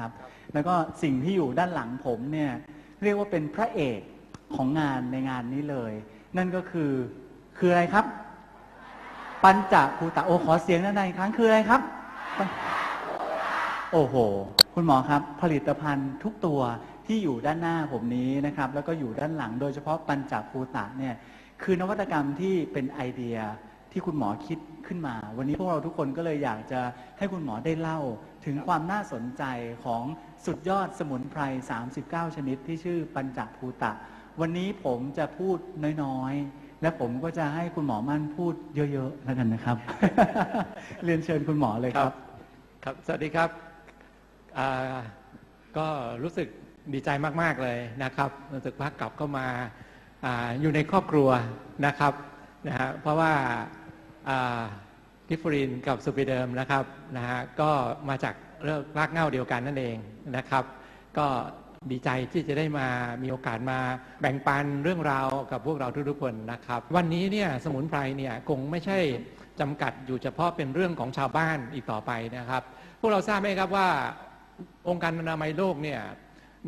ครับแล้วก็สิ่งที่อยู่ด้านหลังผมเนี่ยเรียกว่าเป็นพระเอกของงานในงานนี้เลย นั่นก็คือคืออะไรครับ ปัญจภูตะโอขอเสียงด้านในอีกครั้งคืออะไรครับ โอ้โห คุณหมอครับ ผลิตภัณฑ์ทุกตัวที่อยู่ด้านหน้าผมนี้นะครับ แล้วก็อยู่ด้านหลังโดยเฉพาะปัญจภูตะเนี่ยคือนวัตกรรมที่เป็นไอเดียที่คุณหมอคิดขึ้นมา วันนี้พวกเราทุกคนก็เลยอยากจะให้คุณหมอได้เล่า ถึงความน่าสนใจของสุดยอดสมุนไพร 39 ชนิดที่ชื่อปัญจภูตะ วันนี้ผมจะพูดน้อยๆ และผมก็จะให้คุณหมอมั่นพูดเยอะๆแล้วกันนะครับ เรียนเชิญคุณหมอเลยครับ ครับ สวัสดีครับ ก็รู้สึกดีใจมากๆเลยนะครับรู้สึกว่ากลับเข้ามาออยู่ในครอบครัวนะครับนะฮะเพราะว่า กิฟฟรินกับสุปิเดิมนะครับนะฮะก็มาจากเรื่องรากเง้าเดียวกันนั่นเองนะครับ ก็ดีใจที่จะได้มามีโอกาสมาแบ่งปันเรื่องราวกับพวกเราทุกๆคนนะครับ วันนี้เนี่ยสมุนไพรเนี่ยคงไม่ใช่จำกัดอยู่เฉพาะเป็นเรื่องของชาวบ้านอีกต่อไปนะครับ พวกเราทราบไหมครับว่าองค์การอนามัยโลกเนี่ย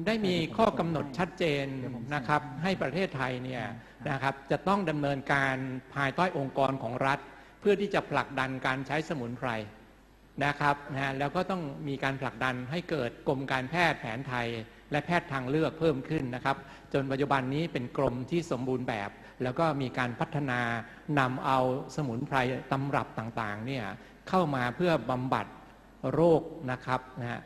ได้มีข้อกำหนดชัดเจนนะครับให้ประเทศไทยเนี่ยนะครับจะต้องดำเนินการภายใต้องค์กรของรัฐ เพื่อที่จะผลักดันการใช้สมุนไพรนะครับนะแล้วก็ต้องมีการผลักดันให้เกิดกรมการแพทย์แผนไทย และแพทย์ทางเลือกเพิ่มขึ้นนะครับ จนปัจจุบันนี้เป็นกรมที่สมบูรณ์แบบ แล้วก็มีการพัฒนานำเอาสมุนไพรตำรับต่างๆเนี่ยเข้ามาเพื่อบำบัดโรคนะครับนะฮะ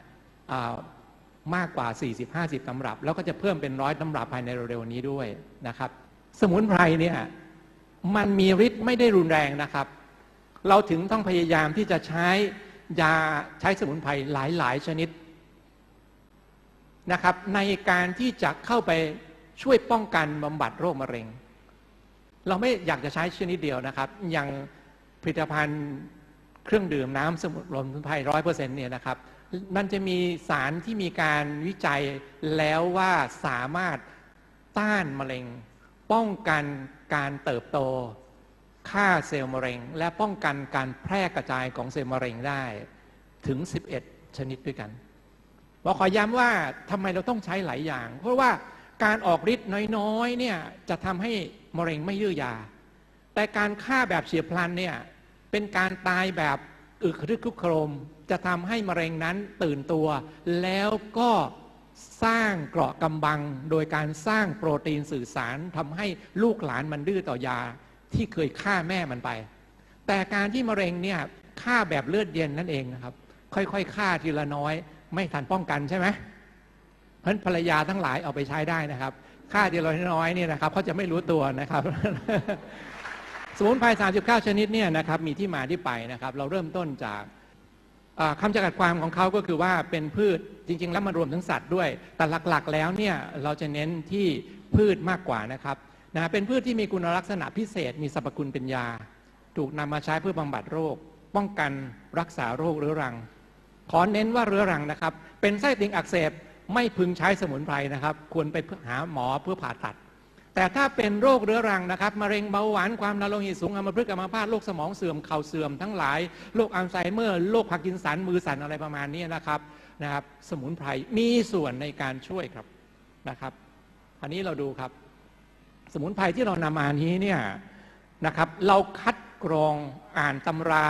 มากกว่า 40-50 ตำรับ แล้วก็จะเพิ่มเป็นร้อยตำรับภายในเร็วๆนี้ด้วยนะครับ สมุนไพรเนี่ยมันมีฤทธิ์ไม่ได้รุนแรงนะครับ เราถึงต้องพยายามที่จะใช้ยาใช้สมุนไพรหลาย ๆ ชนิดนะครับ ในการที่จะเข้าไปช่วยป้องกันบำบัดโรคมะเร็ง เราไม่อยากจะใช้ชนิดเดียวนะครับ อย่างผลิตภัณฑ์เครื่องดื่มน้ำสมุนไพรร้อยเปอร์เซ็นต์เนี่ยนะครับมันจะมีสารที่มีการวิจัยแล้วว่าสามารถต้านมะเร็ง ป้องกันการเติบโต ฆ่าเซลล์มะเร็ง และป้องกันการแพร่กระจายของเซลล์มะเร็งได้ถึง 11 ชนิดด้วยกันบอกขอย้ำว่าทำไมเราต้องใช้หลายอย่าง เพราะว่าการออกฤทธิ์น้อยๆเนี่ยจะทำให้มะเร็งไม่ยื้อยา แต่การฆ่าแบบเฉียบพลันเนี่ยเป็นการตายแบบอึกรึกครึกโครม จะทำให้มะเร็งนั้นตื่นตัว แล้วก็สร้างเกราะกำบัง โดยการสร้างโปรตีนสื่อสารทำให้ลูกหลานมันดื้อต่อยา ที่เคยฆ่าแม่มันไป แต่การที่มะเร็งเนี่ยฆ่าแบบเลือดเย็นนั่นเองนะครับ ค่อยๆฆ่าทีละน้อย ไม่ทันป้องกันใช่ไหมเพราะภรรยาทั้งหลายเอาไปใช้ได้นะครับฆ่าทีละน้อยเนี่ยนะครับเขาจะไม่รู้ตัวนะครับสมุนไพร39 ชนิดเนี่ยนะครับมีที่มาที่ไปนะครับ เราเริ่มต้นจากคำจำกัดความของเขาก็คือว่าเป็นพืชจริง ๆ แล้วมันรวมทั้งสัตว์ด้วย แต่หลักๆแล้วเนี่ยเราจะเน้นที่พืชมากกว่านะครับ นะเป็นพืชที่มีคุณลักษณะพิเศษ มีสรรพคุณเป็นยา ถูกนำมาใช้เพื่อบำบัดโรค ป้องกันรักษาโรคเรื้อรัง ขอเน้นว่าเรื้อรังนะครับ เป็นไส้ติ่งอักเสบไม่พึงใช้สมุนไพรนะครับ ควรไปหาหมอเพื่อผ่าตัด แต่ถ้าเป็นโรคเรื้อรังนะครับมะเร็งเบาหวานความดันโลหิตสูงอัมพฤกษ์อัมพาตโรคสมองเสื่อมเข่าเสื่อมทั้งหลายโรคอัลไซเมอร์โรคพาร์กินสันมือสั่นอะไรประมาณนี้นะครับนะครับ สมุนไพรมีส่วนในการช่วยครับนะครับ อันนี้เราดูครับ สมุนไพรที่เรานำมานี้เนี่ยนะครับเราคัดกรองอ่านตำรา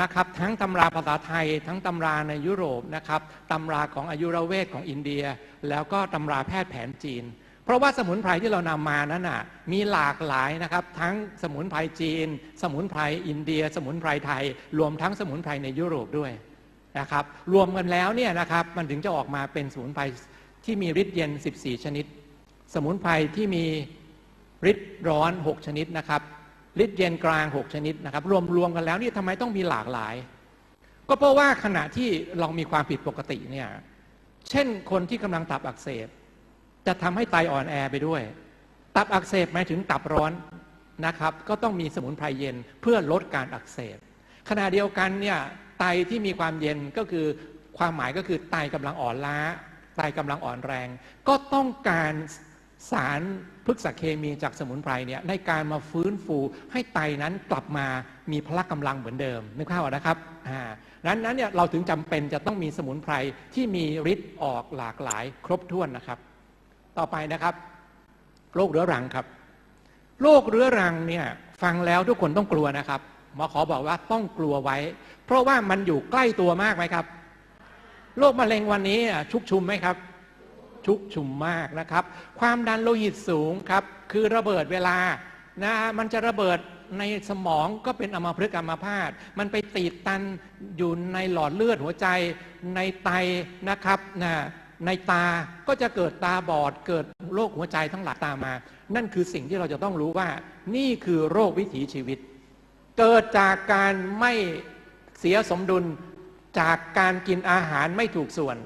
นะครับทั้งตำราภาษาไทย ทั้งตำราในยุโรปนะครับตำราของอายุรเวทของอินเดีย แล้วก็ตำราแพทย์แผนจีน เพราะว่าสมุนไพรที่เรานำมานั้นน่ะมีหลากหลายนะครับทั้งสมุนไพรจีน สมุนไพรอินเดีย สมุนไพรไทย รวมทั้งสมุนไพรในยุโรปด้วยนะครับรวมกันแล้วเนี่ยนะครับมันถึงจะออกมาเป็นสมุนไพรที่มีฤทธิ์เย็น 14 ชนิด สมุนไพรที่มี ฤทธิ์ร้อน 6 ชนิดนะครับฤทธิ์เย็นกลาง 6 ชนิดนะครับ รวมรวมกันแล้วนี่ทำไมต้องมีหลากหลาย ก็เพราะว่าขณะที่เรามีความผิดปกติเนี่ยเช่นคนที่กำลังตับอักเสบ จะทำให้ไตอ่อนแอไปด้วย ตับอักเสบหมายถึงตับร้อนนะครับ ก็ต้องมีสมุนไพรเย็นเพื่อลดการอักเสบขณะเดียวกันเนี่ยไตที่มีความเย็นก็คือความหมายก็คือไตกำลังอ่อนล้าไตกำลังอ่อนแรง ก็ต้องการ สารพฤกษเคมีจากสมุนไพรเนี่ยในการมาฟื้นฟูให้ไตนั้นกลับมามีพละกำลังเหมือนเดิมนึกภาพออกนะครับนั้นนั้นเนี่ยเราถึงจำเป็นจะต้องมีสมุนไพรที่มีฤทธิ์ออกหลากหลายครบถ้วนนะครับ ต่อไปนะครับโรคเรื้อรังครับโรคเรื้อรังเนี่ยฟังแล้วทุกคนต้องกลัวนะครับหมอขอบอกว่าต้องกลัวไว้ เพราะว่ามันอยู่ใกล้ตัวมากไหมครับโรคมะเร็งวันนี้ชุกชุมไหมครับ ชุกชุมมากนะครับ ความดันโลหิตสูงครับ คือระเบิดเวลานะมันจะระเบิดในสมองก็เป็นอัมพฤกษ์อัมพาต มันไปตีดตันอยู่ในหลอดเลือดหัวใจในไตนะครับนะในตาก็จะเกิดตาบอดเกิดโรคหัวใจทั้งหลายตามมา นั่นคือสิ่งที่เราจะต้องรู้ว่า นี่คือโรควิถีชีวิต เกิดจากการไม่เสียสมดุลจากการกินอาหารไม่ถูกส่วน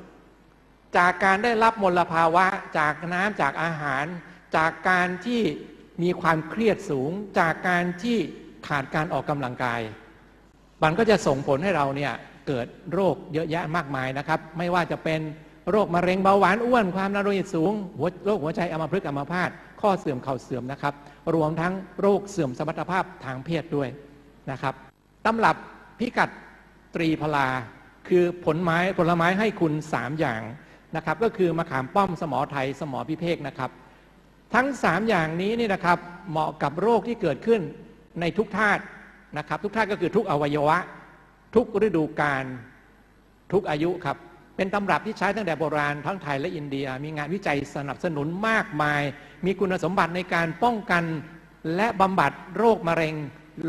จากการได้รับมลภาวะ จากน้ำจากอาหาร จากการที่มีความเครียดสูง จากการที่ขาดการออกกำลังกาย มันก็จะส่งผลให้เราเนี่ยเกิดโรคเยอะแยะมากมายนะครับ ไม่ว่าจะเป็นโรคมะเร็งเบาหวานอ้วนความดันโลหิตสูงหัวโรคหัวใจอัมพฤกษ์อัมพาตข้อเสื่อมเข่าเสื่อมนะครับ รวมทั้งโรคเสื่อมสมรรถภาพทางเพศด้วยนะครับตำรับพิกัดตรีพลา คือผลไม้ผลไม้ให้คุณ 3 อย่าง นะครับก็คือมะขามป้อมสมอไทยสมอพิเภกนะครับ ทั้ง 3 อย่างนี้นี่นะครับเหมาะกับโรคที่เกิดขึ้นในทุกธาตุนะครับ ทุกธาตุก็คือทุกอวัยวะ ทุกฤดูกาลทุกอายุครับเป็นตำรับที่ใช้ตั้งแต่โบราณทั้งไทยและอินเดีย มีงานวิจัยสนับสนุนมากมาย มีคุณสมบัติในการป้องกันและบำบัดโรคมะเร็ง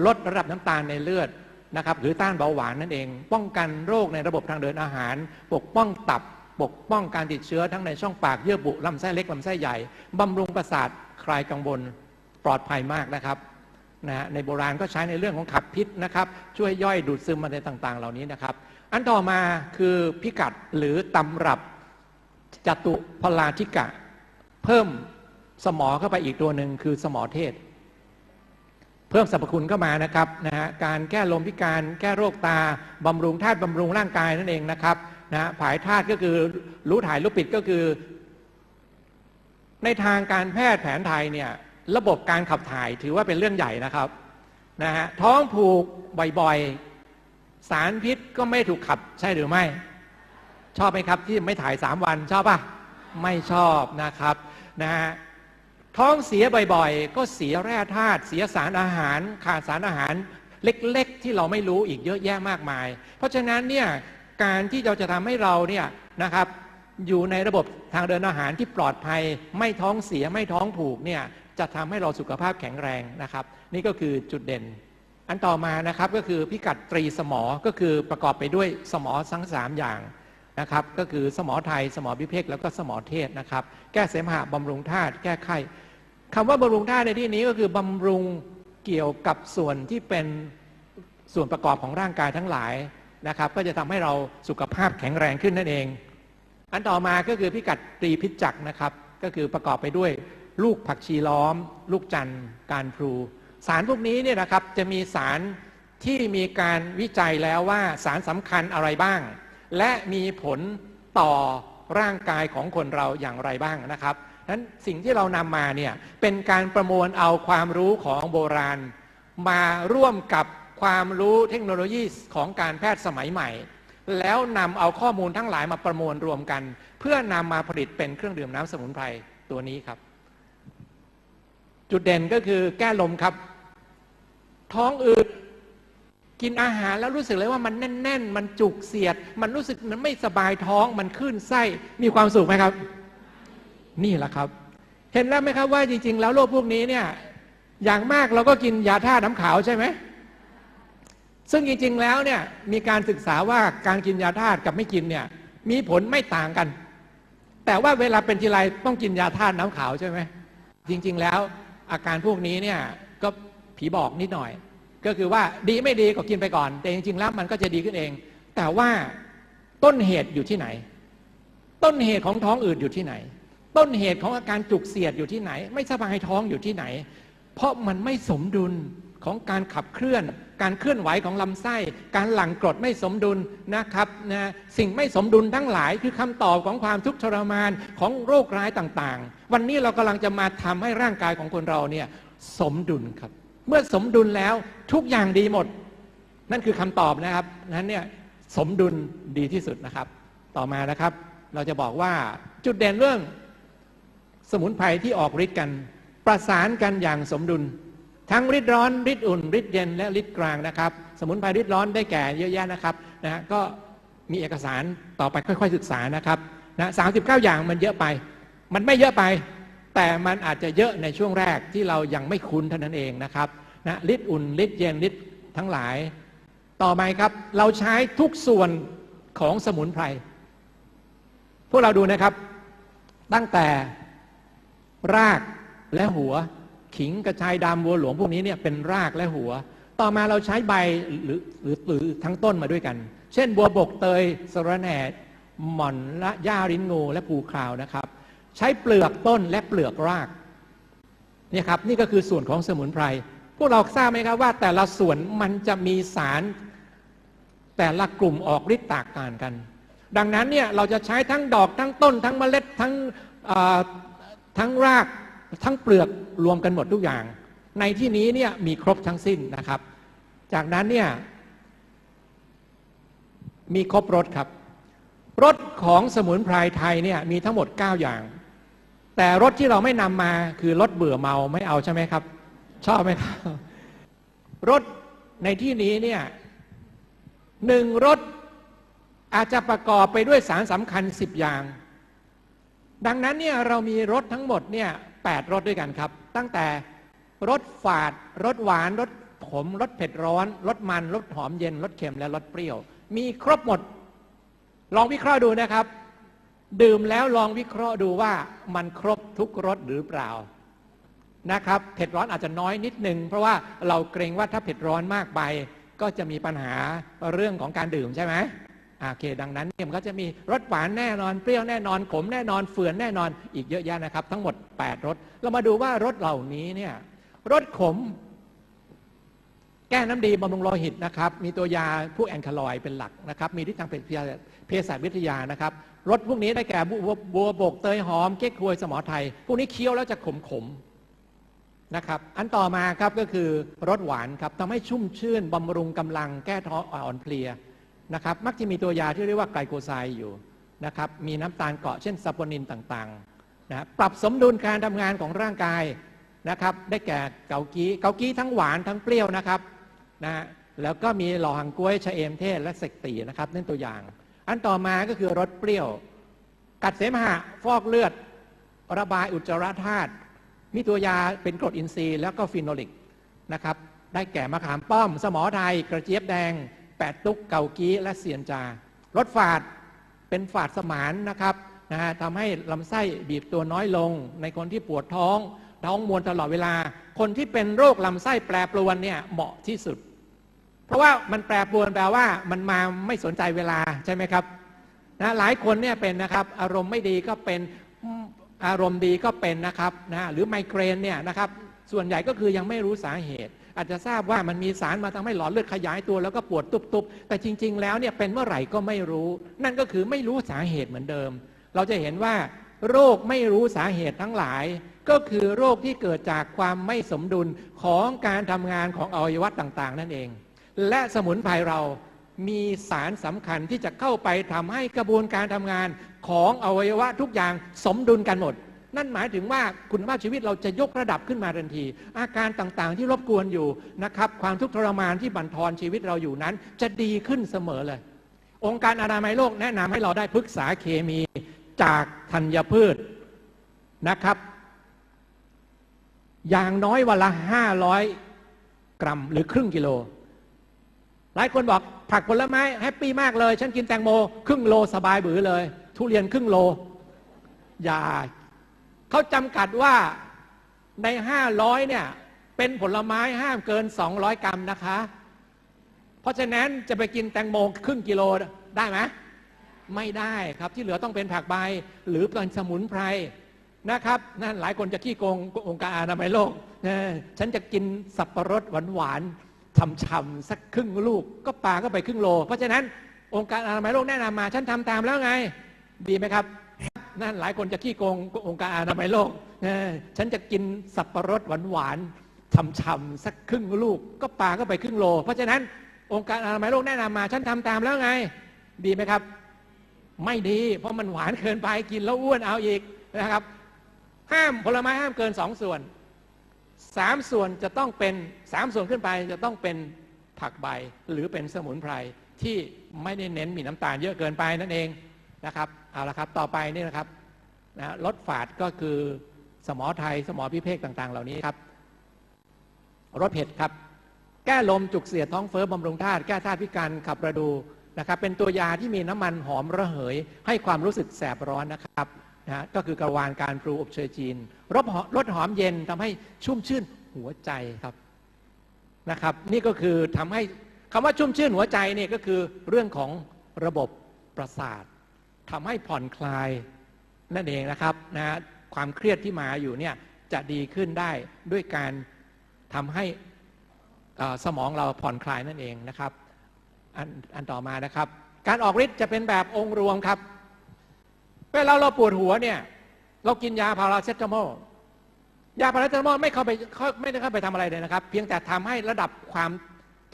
ลดระดับน้ำตาลในเลือดนะครับหรือต้านเบาหวานนั่นเอง ป้องกันโรคในระบบทางเดินอาหาร ปกป้องตับ ปกป้องการติดเชื้อทั้งในช่องปากเยื่อบุลำไส้เล็กลำไส้ใหญ่บำรุงประสาทคลายกังวลปลอดภัยมากนะครับนะฮะในโบราณก็ใช้ในเรื่องของขับพิษนะครับ ช่วยย่อยดูดซึมอะไรต่างๆ เหล่านี้นะครับ อันต่อมาคือพิกัดหรือตำรับจตุพลาธิกะ เพิ่มสมอเข้าไปอีกตัวหนึ่งคือสมอเทศ เพิ่มสรรพคุณเข้ามานะครับนะฮะการแก้ลมพิการแก้โรคตาบำรุงธาตุบำรุงร่างกายนั่นเองนะครับ นะผายธาตุก็คือรู้ถ่ายรู้ปิดก็คือ ในทางการแพทย์แผนไทยเนี่ยระบบการขับถ่ายถือว่าเป็นเรื่องใหญ่นะครับนะฮะท้องผูกบ่อยๆ สารพิษก็ไม่ถูกขับใช่หรือไม่ ชอบไหมครับที่ไม่ถ่ายสามวันชอบปะไม่ชอบนะครับนะฮะท้องเสียบ่อยๆ ก็เสียแร่ธาตุเสียสารอาหาร ขาดสารอาหารเล็กๆ ที่เราไม่รู้อีกเยอะแยะมากมาย เพราะฉะนั้นเนี่ย การที่เราจะทำให้เราเนี่ยนะครับอยู่ในระบบทางเดินอาหารที่ปลอดภัย ไม่ท้องเสียไม่ท้องผูกเนี่ยจะทำให้เราสุขภาพแข็งแรงนะครับ นี่ก็คือจุดเด่น อันต่อมานะครับก็คือพิกัดตรีสมอก็คือประกอบไปด้วยสมอทั้งสามอย่างนะครับ ก็คือสมอไทย สมอพิเภกแล้วก็สมอเทศนะครับ แก้เสมหะบำรุงธาตุแก้ไข้คำว่าบำรุงธาตุในที่นี้ก็คือ บำรุงเกี่ยวกับส่วนที่เป็นส่วนประกอบของร่างกายทั้งหลาย นะครับ ก็จะทำให้เราสุขภาพแข็งแรงขึ้นนั่นเอง อันต่อมาก็คือพิกัดตรีพิจักนะครับ ก็คือประกอบไปด้วยลูกผักชีล้อม ลูกจันทร์การพลูสารพวกนี้เนี่ยนะครับจะมีสารที่มีการวิจัยแล้วว่าสารสำคัญอะไรบ้าง และมีผลต่อร่างกายของคนเราอย่างไรบ้างนะครับนั้นสิ่งที่เรานำมาเนี่ยเป็นการประมวลเอาความรู้ของโบราณ มาร่วมกับ ความรู้เทคโนโลยีของการแพทย์สมัยใหม่ แล้วนำเอาข้อมูลทั้งหลายมาประมวลรวมกัน เพื่อนำมาผลิตเป็นเครื่องดื่มน้ำสมุนไพรตัวนี้ครับ จุดเด่นก็คือแก้ลมครับ ท้องอืดกินอาหารแล้วรู้สึกเลยว่ามันแน่น ๆ มันจุกเสียด มันรู้สึกมันไม่สบายท้องมันขึ้นไส้มีความสุขไหมครับ นี่แหละครับ เห็นแล้วไหมครับว่าจริง ๆ แล้วโรคพวกนี้เนี่ย อย่างมากเราก็กินยาท่าตุน้ำขาวใช่ไหม ซึ่งจริงๆแล้วเนี่ยมีการศึกษาว่าการกินยาธาตุกับไม่กินเนี่ยมีผลไม่ต่างกัน แต่ว่าเวลาเป็นทีไรต้องกินยาธาตุน้ำขาวใช่ไหมจริงๆแล้วอาการพวกนี้เนี่ยก็ผีบอกนิดหน่อย ก็คือว่าดีไม่ดีก็กินไปก่อน แต่จริงๆแล้วมันก็จะดีขึ้นเอง แต่ว่าต้นเหตุอยู่ที่ไหน ต้นเหตุของท้องอืดอยู่ที่ไหน ต้นเหตุของอาการจุกเสียดอยู่ที่ไหน ไม่สบายท้องอยู่ที่ไหน เพราะมันไม่สมดุล ของการขับเคลื่อน การเคลื่อนไหวของลำไส้ การหลั่งกรดไม่สมดุลนะครับนะสิ่งไม่สมดุลทั้งหลายคือคำตอบของความทุกข์ทรมานของโรคร้ายต่างๆ วันนี้เรากำลังจะมาทำให้ร่างกายของคนเราเนี่ยสมดุลครับ เมื่อสมดุลแล้วทุกอย่างดีหมด นั่นคือคำตอบนะครับนั้นเนี่ยสมดุลดีที่สุดนะครับ ต่อมานะครับ เราจะบอกว่าจุดเด่นเรื่องสมุนไพรที่ออกฤทธิ์กัน ประสานกันอย่างสมดุล ทั้งฤทธิ์ร้อนฤทธิ์อุ่นฤทธิ์เย็นและฤทธิ์กลางนะครับ สมุนไพรฤทธิ์ร้อนได้แก่เยอะแยะนะครับนะฮะก็มีเอกสารต่อไปค่อยๆศึกษานะครับนะสาอย่างมันเยอะไป มันไม่เยอะไป แต่มันอาจจะเยอะในช่วงแรกที่เรายังไม่คุ้นเท่านั้นเองนะครับนะฤทธิ์อุ่นฤทธิ์เย็นฤทธิ์ทั้งหลาย ต่อไปครับ เราใช้ทุกส่วนของสมุนไพรพวกเราดูนะครับ ตั้งแต่รากและหัว ขิงกระชายดำบัวหลวงพวกนี้เนี่ยเป็นรากและหัว ต่อมาเราใช้ใบหรือหรือหรือทั้งต้นมาด้วยกัน เช่น บัวบกเตยสระแหน่หม่อนละย่าริ้นงูและภูคราวนะครับ ใช้เปลือกต้นและเปลือกรากเนี่ยครับนี่ก็คือส่วนของสมุนไพรพวกเราทราบไหมครับว่า แต่ละส่วนมันจะมีสาร แต่ละกลุ่มออกฤทธิ์แตกต่างกัน ดังนั้นเนี่ยเราจะใช้ทั้งดอกทั้งต้น ทั้งเมล็ดทั้งทั้งราก ทั้งเปลือกรวมกันหมดทุกอย่าง ในที่นี้เนี่ยมีครบทั้งสิ้นนะครับ จากนั้นเนี่ยมีครบรสครับรสของสมุนไพรไทยเนี่ยมีทั้งหมด 9 อย่าง แต่รสที่เราไม่นำมาคือรสเบื่อเมาไม่เอาใช่ไหมครับ ชอบไหมครับรสในที่นี้เนี่ยหนึ่งรสอาจจะประกอบไปด้วยสารสำคัญ 10 อย่าง ดังนั้นเนี่ยเรามีรสทั้งหมดเนี่ย แปดรสด้วยกันครับ ตั้งแต่รสฝาด รสหวาน รสขม รสเผ็ดร้อน รสมัน รสหอมเย็น รสเค็ม และรสเปรี้ยว มีครบหมด ลองวิเคราะห์ดูนะครับ ดื่มแล้วลองวิเคราะห์ดูว่ามันครบทุกรสหรือเปล่านะครับ เผ็ดร้อนอาจจะน้อยนิดนึง เพราะว่าเราเกรงว่าถ้าเผ็ดร้อนมากไป ก็จะมีปัญหาเรื่องของการดื่มใช่ไหม โอเค ดังนั้นเนี่ยมันก็จะมีรสหวานแน่นอน เปรี้ยวแน่นอนขมแน่นอนเฟื่อนแน่นอน อีกเยอะแยะนะครับ ทั้งหมด 8รสเรามาดูว่ารสเหล่านี้เนี่ยรสขม แก้น้ำดีบำรุงโลหิตนะครับ มีตัวยาพวกแอนคาลอยเป็นหลักนะครับ มีที่ทางเภสัชวิทยานะครับรสพวกนี้ได้แก่บัวบัวบกเตยหอมเก๊กฮวยสมอไทย พวกนี้เคี้ยวแล้วจะขมขมนะครับ อันต่อมาครับก็คือรสหวานครับทำให้ชุ่มชื่นบำรุงกำลังแก้ท้ออ่อนเพลีย นะครับมักจะมีตัวยาที่เรียกว่าไกลโคไซด์อยู่นะครับมีน้ำตาลเกาะเช่นซัปโปนินต่างๆนะปรับสมดุลการทำงานของร่างกายนะครับได้แก่เกากี้เกากี้ทั้งหวานทั้งเปรี้ยวนะครับนะแล้วก็มีหล่อหังกล้วยชะเอมเทศและเสกตีนะครับนั่นตัวอย่าง อันต่อมาก็คือรสเปรี้ยว กัดเสมหะฟอกเลือด ระบายอุจจาระธาตุมีตัวยาเป็นกรดอินทรีย์แล้วก็ฟีโนลิกนะครับได้แก่มะขามป้อม สมอไทย กระเจี๊ยบแดง แปดตุกเกากี้และเซียนจารสฝาดเป็นฝาดสมานนะครับนะฮะทำให้ลำไส้บีบตัวน้อยลง ในคนที่ปวดท้อง ท้องมวนตลอดเวลา คนที่เป็นโรคลำไส้แปรปรวนเนี่ยเหมาะที่สุด เพราะว่ามันแปรปรวนแปลว่ามันมาไม่สนใจเวลาใช่ไหมครับนะหลายคนเนี่ยเป็นนะครับอารมณ์ไม่ดีก็เป็นอารมณ์ดีก็เป็นนะครับนะหรือไมเกรนเนี่ยนะครับส่วนใหญ่ก็คือยังไม่รู้สาเหตุ อาจจะทราบว่ามันมีสารมาทำให้หลอดเลือดขยายตัวแล้วก็ปวดตุบๆแต่จริง ๆ แล้วเนี่ยเป็นเมื่อไหร่ก็ไม่รู้ นั่นก็คือไม่รู้สาเหตุเหมือนเดิม เราจะเห็นว่า โรคไม่รู้สาเหตุทั้งหลาย ก็คือโรคที่เกิดจากความไม่สมดุลของการทำงานของอวัยวะต่าง ๆ นั่นเอง และสมุนไพรเรามีสารสำคัญที่จะเข้าไปทำให้กระบวนการทำงานของอวัยวะทุกอย่างสมดุลกันหมด นั่นหมายถึงว่าคุณภาพชีวิตเราจะยกระดับขึ้นมาทันที อาการต่างๆที่รบกวนอยู่นะครับความทุกข์ทรมานที่บั่นทอนชีวิตเราอยู่นั้น จะดีขึ้นเสมอเลย องค์การอนามัยโลกแนะนำให้เราได้ปรึกษาเคมีจากธัญพืชนะครับ อย่างน้อยวันละห้าร้อยกรัมหรือครึ่งกิโล หลายคนบอกผักผลไม้แฮปปี้มากเลย ฉันกินแตงโม ครึ่งโลสบายบือเลย ทุเรียนครึ่งโล อย่า เขาจำกัดว่าในห้าร้อยเนี่ย เป็นผลไม้ห้ามเกินสองร้อยกรัมนะคะ เพราะฉะนั้นจะไปกินแตงโมครึ่งกิโลได้ไหมไม่ได้ครับที่เหลือต้องเป็นผักใบหรือเป็นสมุนไพรนะครับนั่นหลายคนจะขี้โกงองค์การอนามัยโลกฉันจะกินสับปะรดหวานๆฉ่ำๆสักครึ่งลูก ก็ปลาก็ไปครึ่งโล เพราะฉะนั้นองค์การอนามัยโลกแนะนำมา ฉันทำตามแล้วไง ดีไหมครับ นั่นหลายคนจะขี้โกงองค์การอนามัยโลกฉันจะกินสับปะรดหวานๆฉ่ำๆสักครึ่งลูก ก็ปลาก็ไปครึ่งโล เพราะฉะนั้นองค์การอนามัยโลกแนะนำมา ฉันทำตามแล้วไง ดีไหมครับ ไม่ดี เพราะมันหวานเกินไปกินแล้วอ้วนเอาอีกนะครับ ห้ามผลไม้ห้ามเกินสองส่วนสามส่วนจะต้องเป็นสามส่วนขึ้นไปจะต้องเป็นผักใบหรือเป็นสมุนไพรที่ไม่ได้เน้นมีน้ำตาลเยอะเกินไปนั่นเอง นะครับเอาละครับต่อไปนี่นะครับนะลดฝาดก็คือสมอไทยสมอพิเภกต่าง ๆ เหล่านี้ครับรสเผ็ดครับ แก้ลมจุกเสียดท้องเฟ้อบำรุงธาตุแก้ธาตุพิการขับระดูนะครับ เป็นตัวยาที่มีน้ำมันหอมระเหย ให้ความรู้สึกแสบร้อนนะครับนะก็คือกระวานการปลูอบเชยจีนรสรสหอมเย็นทำให้ชุ่มชื่นหัวใจครับนะครับ นี่ก็คือทำให้คำว่าชุ่มชื่นหัวใจเนี่ยก็คือเรื่องของระบบประสาท ทำให้ผ่อนคลายนั่นเองนะครับนะความเครียดที่มาอยู่เนี่ยจะดีขึ้นได้ด้วยการทำให้สมองเราผ่อนคลายนั่นเองนะครับอันอันต่อมานะครับ การออกฤทธิ์จะเป็นแบบองค์รวมครับเวลาเราปวดหัวเนี่ย เรากินยาพาราเซตามอลยาพาราเซตามอลไม่เข้าไปเขาไม่ได้เข้าไปทำอะไรเลยนะครับ เพียงแต่ทำให้ระดับความ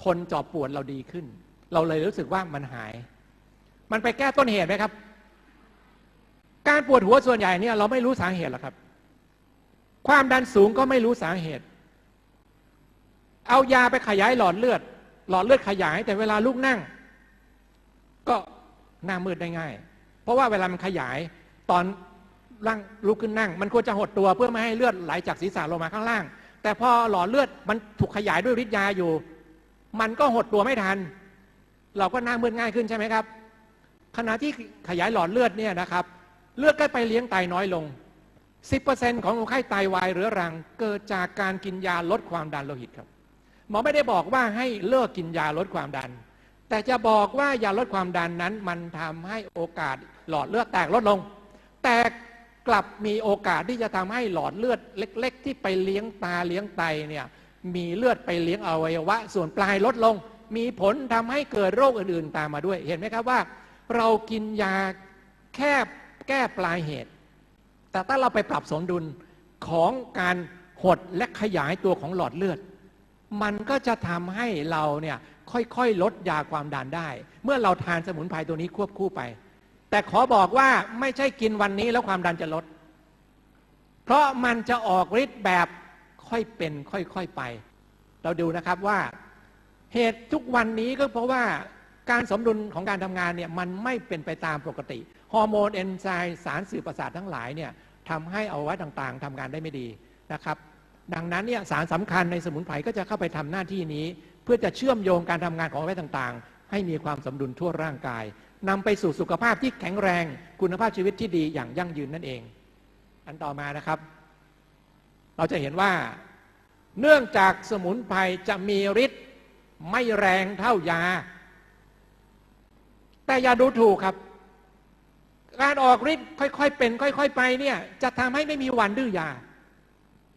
ทนจอบปวดเราดีขึ้น เราเลยรู้สึกว่ามันหาย มันไปแก้ต้นเหตุไหมครับ การปวดหัวส่วนใหญ่เนี่ยเราไม่รู้สาเหตุหรอกครับ ความดันสูงก็ไม่รู้สาเหตุ เอายาไปขยายหลอดเลือด หลอดเลือดขยาย แต่เวลาลุกนั่ง ก็หน้ามืดได้ง่าย เพราะว่าเวลามันขยายตอนร่างลุกขึ้นนั่ง มันควรจะหดตัวเพื่อไม่ให้เลือดไหลจากศีรษะลงมาข้างล่าง แต่พอหลอดเลือดมันถูกขยายด้วยฤทธิ์ยาอยู่ มันก็หดตัวไม่ทัน เราก็หน้ามืดง่ายขึ้นใช่ไหมครับ ขณะที่ขยายหลอดเลือดเนี่ยนะครับ เลือดก็ไปเลี้ยงไตน้อยลง 10%ของคนไข้ไตวายเรื้อรัง เกิดจากการกินยาลดความดันโลหิตครับ หมอไม่ได้บอกว่าให้เลิกกินยาลดความดัน แต่จะบอกว่ายาลดความดันนั้น มันทำให้โอกาสหลอดเลือดแตกลดลง แต่กลับมีโอกาสที่จะทำให้หลอดเลือดเล็ก ๆ ที่ไปเลี้ยงตาเลี้ยงไตเนี่ยมีเลือดไปเลี้ยงอวัยวะ ส่วนปลายลดลง มีผลทำให้เกิดโรคอื่นๆตามมาด้วย เห็นไหมครับว่า เรากินยาแค่ แก้ปลายเหตุ แต่ถ้าเราไปปรับสมดุลของการหดและขยายตัวของหลอดเลือด มันก็จะทำให้เราเนี่ยค่อยๆ ลดยาความดันได้ เมื่อเราทานสมุนไพรตัวนี้ควบคู่ไป แต่ขอบอกว่าไม่ใช่กินวันนี้แล้วความดันจะลด เพราะมันจะออกฤทธิ์แบบค่อยเป็นค่อยๆไป เราดูนะครับว่าเหตุทุกวันนี้ก็เพราะว่าการสมดุลของการทำงานเนี่ยมันไม่เป็นไปตามปกติ ฮอร์โมนเอนไซม์สารสื่อประสาททั้งหลายเนี่ยทำให้อวัยวะต่างๆทำงานได้ไม่ดีนะครับ ดังนั้นเนี่ยสารสำคัญในสมุนไพรก็จะเข้าไปทำหน้าที่นี้ เพื่อจะเชื่อมโยงการทำงานของอวัยวะต่างๆ ให้มีความสมดุลทั่วร่างกายนำไปสู่สุขภาพที่แข็งแรงคุณภาพชีวิตที่ดีอย่างยั่งยืนนั่นเอง อันต่อมานะครับ เราจะเห็นว่าเนื่องจากสมุนไพรจะมีฤทธิ์ไม่แรงเท่ายา แต่อย่าดูถูกครับ การออกฤทธิ์ค่อยๆเป็น ค่อย ๆ ไปเนี่ย จะทำให้ไม่มีวันดื้อยา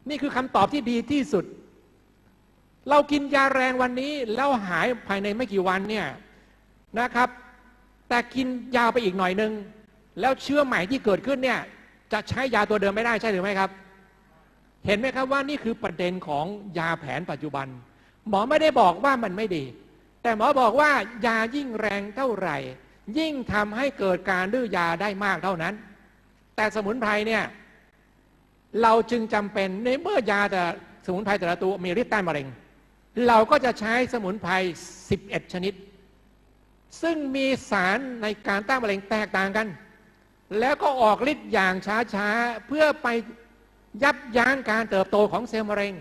นี่คือคำตอบที่ดีที่สุด เรากินยาแรงวันนี้ แล้วหายภายในไม่กี่วันเนี่ยนะครับ แต่กินยาไปอีกหน่อยนึง แล้วเชื้อใหม่ที่เกิดขึ้นเนี่ย จะใช้ยาตัวเดิมไม่ได้ใช่หรือไม่ครับ เห็นไหมครับว่านี่คือประเด็นของยาแผนปัจจุบัน หมอไม่ได้บอกว่ามันไม่ดี แต่หมอบอกว่ายายิ่งแรงเท่าไหร่ ยิ่งทำให้เกิดการดื้อยาได้มากเท่านั้น แต่สมุนไพรเนี่ยเราจึงจำเป็นในเมื่อยาแต่สมุนไพรแต่ละตัวมีฤทธิ์ต้านมะเร็ง เราก็จะใช้สมุนไพร 11 ชนิด ซึ่งมีสารในการต้านมะเร็งแตกต่างกัน แล้วก็ออกฤทธิ์อย่างช้าๆ เพื่อไปยับยั้งการเติบโตของเซลล์มะเร็ง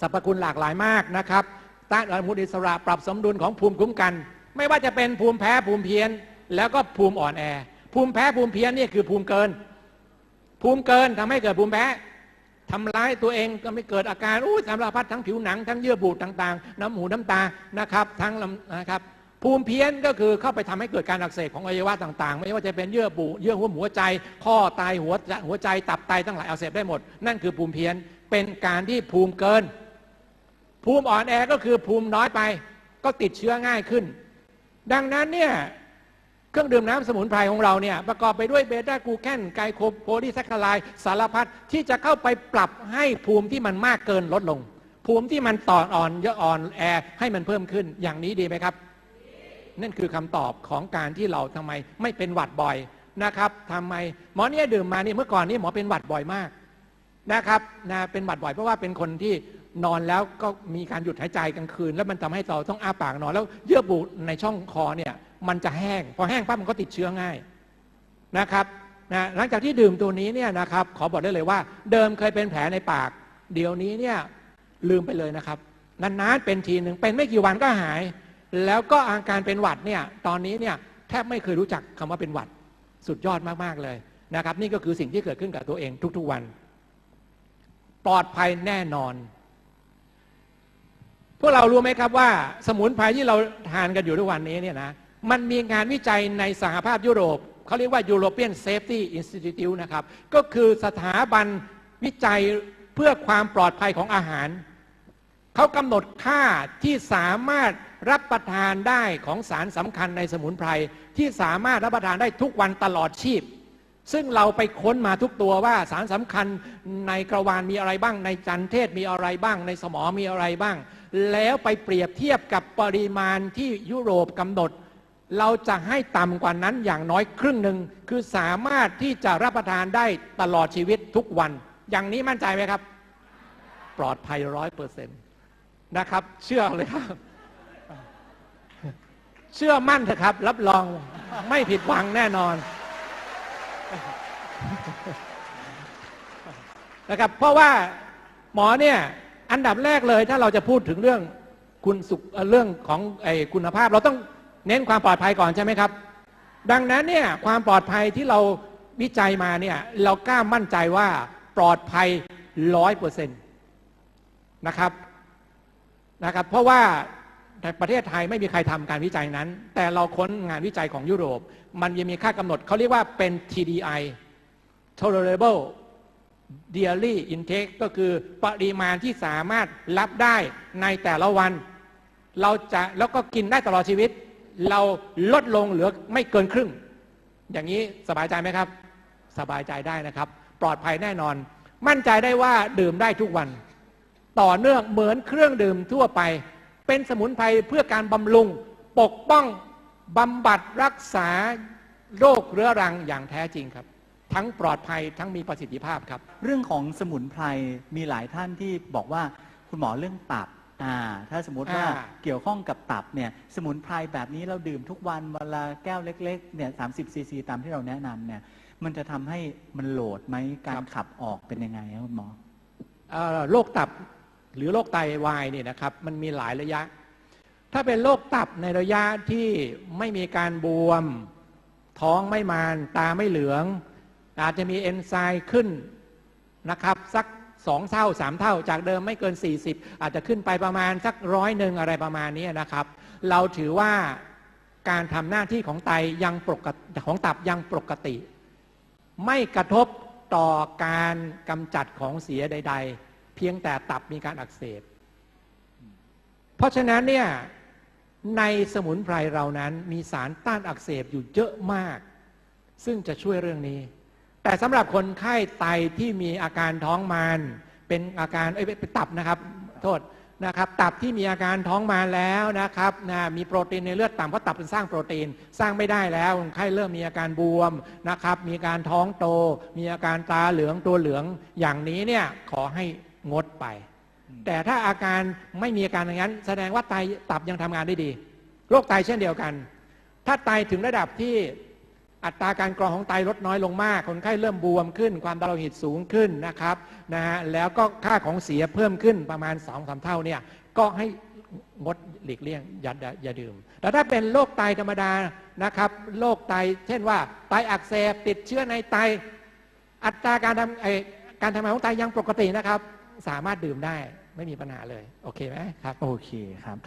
สรรพคุณหลากหลายมากนะครับต้านอนุมูลอิสระปรับสมดุลของภูมิคุ้มกัน ไม่ว่าจะเป็นภูมิแพ้ภูมิเพี้ยน แล้วก็ภูมิอ่อนแอ ภูมิแพ้ภูมิเพี้ยนนี่คือภูมิเกิน ภูมิเกินทำให้เกิดภูมิแพ้ทำร้ายตัวเองก็ไม่เกิดอาการอู้สารพัดทั้งผิวหนังทั้งเยื่อบุต่างๆ น้ำหูน้ำตานะครับ ทั้งลำนะครับภูมิเพี้ยนก็คือเข้าไปทำให้เกิดการอักเสบของอวัยวะต่างๆ ไม่ว่าจะเป็นเยื่อบุเยื่อหุ้มหัวใจ ข้อไตหัวหัวใจตับไตทั้งหลายอักเสบได้หมด นั่นคือภูมิเพี้ยนเป็นการที่ภูมิเกิน ภูมิอ่อนแอก็คือภูมิน้อยไป ก็ติดเชื้อง่ายขึ้น ดังนั้นเนี่ย เครื่องดื่มน้ำสมุนไพรของเราเนี่ยประกอบไปด้วยเบต้ากูแคนไกโคโพลีแซคคาไลสารพัดที่จะเข้าไปปรับให้ภูมิที่มันมากเกินลดลง ภูมิที่มันต่ออ่อนเยอะอ่อนแอให้มันเพิ่มขึ้นอย่างนี้ดีไหมครับ นั่นคือคำตอบของการที่เราทำไมไม่เป็นหวัดบ่อยนะครับทำไมหมอเนี่ยดื่มมานี่เมื่อก่อนนี่หมอเป็นหวัดบ่อยมากนะครับนะเป็นหวัดบ่อยเพราะว่าเป็นคนที่นอนแล้วก็มีการหยุดหายใจกลางคืน แล้วมันทำให้เราต้องอ้าปากนอนแล้วเยื่อบุในช่องคอเนี่ย มันจะแห้ง พอแห้งปั๊บมันก็ติดเชื้อง่ายนะครับนะหลังจากที่ดื่มตัวนี้เนี่ยนะครับ ขอบอกได้เลยว่า เดิมเคยเป็นแผลในปาก เดี๋ยวนี้เนี่ยลืมไปเลยนะครับนานๆเป็นทีหนึ่งเป็นไม่กี่วันก็หาย แล้วก็อาการเป็นหวัดเนี่ยตอนนี้เนี่ยแทบไม่เคยรู้จักคำว่าเป็นหวัดสุดยอดมากๆเลยนะครับ นี่ก็คือสิ่งที่เกิดขึ้นกับตัวเองทุกๆวัน ปลอดภัยแน่นอน พวกเรารู้ไหมครับว่า สมุนไพรที่เราทานกันอยู่ทุกวันนี้เนี่ยนะ มันมีงานวิจัยในสหภาพยุโรปเขาเรียกว่า European Safety Institute นะครับ ก็คือสถาบันวิจัยเพื่อความปลอดภัยของอาหาร เขากำหนดค่าที่สามารถรับประทานได้ของสารสำคัญในสมุนไพร ที่สามารถรับประทานได้ทุกวันตลอดชีพ ซึ่งเราไปค้นมาทุกตัวว่าสารสำคัญในกระวานมีอะไรบ้าง ในจันเทศมีอะไรบ้าง ในสมองมีอะไรบ้าง แล้วไปเปรียบเทียบกับปริมาณที่ยุโรปกำหนด เราจะให้ต่ำกว่านั้นอย่างน้อยครึ่งหนึ่งคือสามารถที่จะรับประทานได้ตลอดชีวิตทุกวัน อย่างนี้มั่นใจไหมครับ ปลอดภัยร้อยเปอร์เซ็นต์นะครับ เชื่อเลยครับ เชื่อมั่นเถอะครับ รับรองไม่ผิดหวังแน่นอนนะครับ เพราะว่าหมอเนี่ยอันดับแรกเลยถ้าเราจะพูดถึงเรื่องคุณสุขเรื่องของไอ้คุณภาพเราต้อง เน้นความปลอดภัยก่อนใช่ไหมครับ ดังนั้นเนี่ยความปลอดภัยที่เราวิจัยมาเนี่ยเรากล้ามั่นใจว่าปลอดภัยร้อยเปอร์เซ็นต์นะครับนะครับ เพราะว่าในประเทศไทยไม่มีใครทำการวิจัยนั้น แต่เราค้นงานวิจัยของยุโรป มันยังมีค่ากำหนดเขาเรียกว่าเป็น TDI tolerable daily intake ก็คือปริมาณที่สามารถรับได้ในแต่ละวัน เราจะแล้วก็กินได้ตลอดชีวิต เราลดลงเหลือไม่เกินครึ่ง อย่างนี้สบายใจไหมครับ สบายใจได้นะครับ ปลอดภัยแน่นอน มั่นใจได้ว่าดื่มได้ทุกวัน ต่อเนื่องเหมือนเครื่องดื่มทั่วไป เป็นสมุนไพรเพื่อการบำรุง ปกป้องบำบัดรักษาโรคเรื้อรังอย่างแท้จริงครับ ทั้งปลอดภัยทั้งมีประสิทธิภาพครับ เรื่องของสมุนไพรมีหลายท่านที่บอกว่าคุณหมอเรื่องตับ อ่า ถ้าสมมติว่าอ่าเกี่ยวข้องกับตับเนี่ยสมุนไพรแบบนี้เราดื่มทุกวันเวลาแก้วเล็กๆเนี่ยสามสิบซีซีตามที่เราแนะนำเนี่ยมันจะทำให้มันโหลดไหมการขับออกเป็นยังไงครับคุณหมอเอ่อโรคตับหรือโรคไตวายเนี่ยนะครับ มันมีหลายระยะ ถ้าเป็นโรคตับในระยะที่ไม่มีการบวม ท้องไม่มาน ตาไม่เหลือง อาจจะมีเอนไซม์ขึ้นนะครับ สัก สองเท่าสามเท่า จากเดิมไม่เกิน 40 อาจจะขึ้นไปประมาณสักร้อยหนึ่งอะไรประมาณนี้นะครับ เราถือว่าการทำหน้าที่ของไตยังปกติของตับยังปกติ ไม่กระทบต่อการกำจัดของเสียใด ๆ เพียงแต่ตับมีการอักเสบ เพราะฉะนั้นเนี่ยในสมุนไพรเรานั้นมีสารต้านอักเสบอยู่เยอะมาก ซึ่งจะช่วยเรื่องนี้ แต่สำหรับคนไข้ไตที่มีอาการท้องมานเป็นอาการเอ้ยเป็นตับนะครับโทษนะครับตับที่มีอาการท้องมานแล้วนะครับนะมีโปรตีนในเลือดต่ำเพราะตับเป็นสร้างโปรตีนสร้างไม่ได้แล้วคนไข้เริ่มมีอาการบวมนะครับมีการท้องโต มีอาการตาเหลืองตัวเหลืองอย่างนี้เนี่ยขอให้งดไป แต่ถ้าอาการไม่มีอาการอย่างนั้น แสดงว่าไตตับยังทำงานได้ดีโรคไตเช่นเดียวกัน ถ้าไตถึงระดับที่ อัตราการกรองของไตลดน้อยลงมาก คนไข้เริ่มบวมขึ้น ความดันโลหิตสูงขึ้นนะครับนะฮะแล้วก็ค่าของเสียเพิ่มขึ้นประมาณ2อสเท่าเนี่ยก็ให้งดหลีกเลี่ยงอย่าอย่าดื่ม แต่ถ้าเป็นโรคไตธรรมดานะครับโรคไต เช่นว่าไตอักเสบติดเชื้อในไต อัตราการทำการทำงานของไตยังปกตินะครับ สามารถดื่มได้ไม่มีปัญหาเลย โอเคไหมครับ โอเคครับ